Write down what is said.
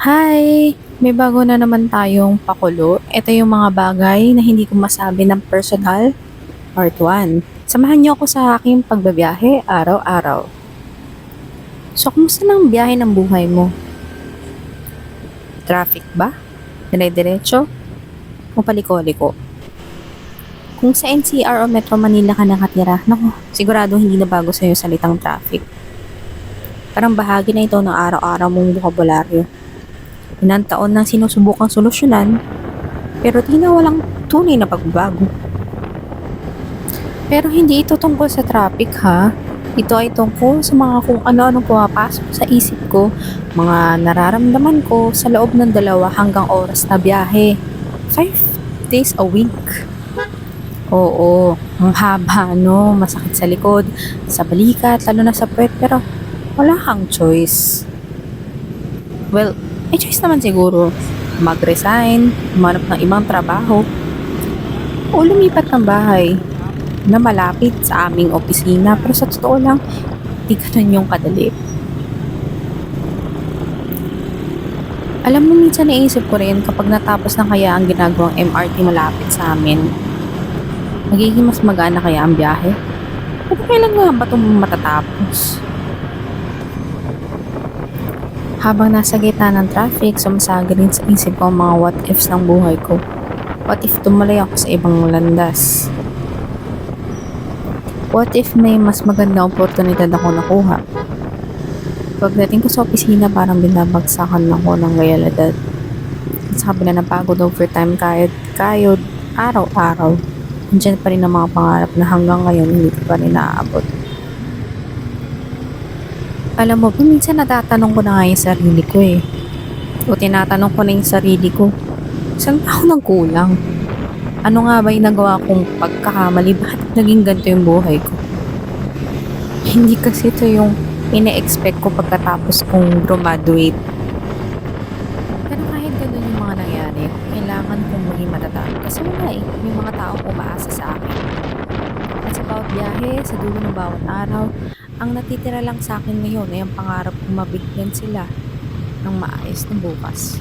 Hi! May bago na naman tayong pakulo. Ito yung mga bagay na hindi ko masabi ng personal. Part 1. Samahan niyo ako sa aking pagbabiyahe araw-araw. So, kumusta ang biyahe ng buhay mo? Traffic ba? Dire-diretso? O paliko-liko? Kung sa NCR o Metro Manila ka nakatira, naku, sigurado hindi na bago sa'yo salitang traffic. Parang bahagi na ito ng araw-araw mong bokabularyo. Ilang taon nang sinusubukang solusyonan, pero di na walang tunay na pagbabago. Pero hindi ito tungkol sa traffic ha. Ito ay tungkol sa mga kung ano-anong pumapasok sa isip ko, mga nararamdaman ko sa loob ng dalawa hanggang oras na biyahe. Five days a week. Oo, ang haba no, masakit sa likod, sa balikat, lalo na sa puwet, pero wala kang choice. Well, may choice naman siguro. Mag-resign, humanap ng ibang trabaho, o lumipat ng bahay na malapit sa aming opisina. Pero sa totoo lang, di ganun yung kadali. Alam mo, minsan naisip ko rin kapag natapos na kaya ang ginagawang MRT malapit sa amin, magiging mas magana kaya ang biyahe? Pero kailan nga ba itong matatapos? Habang nasa gitna ng traffic, sumasaga rin sa isip ko ang mga what ifs ng buhay ko. What if tumalay ako sa ibang landas? What if may mas maganda oportunidad ako nakuha? Pagdating ko sa opisina, parang binabagsakan ako ng realidad. At sa kabila ng pagod overtime kahit kayod, araw-araw, nandiyan pa rin ang mga pangarap na hanggang ngayon hindi ko pa rin naaabot. Alam mo ba, minsan natatanong ko na nga yung sarili ko eh. O tinatanong ko na yung sarili ko, saan ako nang kulang? Ano nga ba yung nagawa kong pagkakamali? Bakit naging ganito yung buhay ko? Hindi kasi ito yung ine-expect ko pagkatapos kong graduate. Pero kahit ganun yung mga nangyari, kailangan kong maging matatag. Kasi wala eh, may mga taong umaasa sa akin. At sa bawat biyahe, sa dulo ng bawat araw, ang natitira lang sa akin ngayon ay ang pangarap kong mabigyan sila ng maayos na bukas.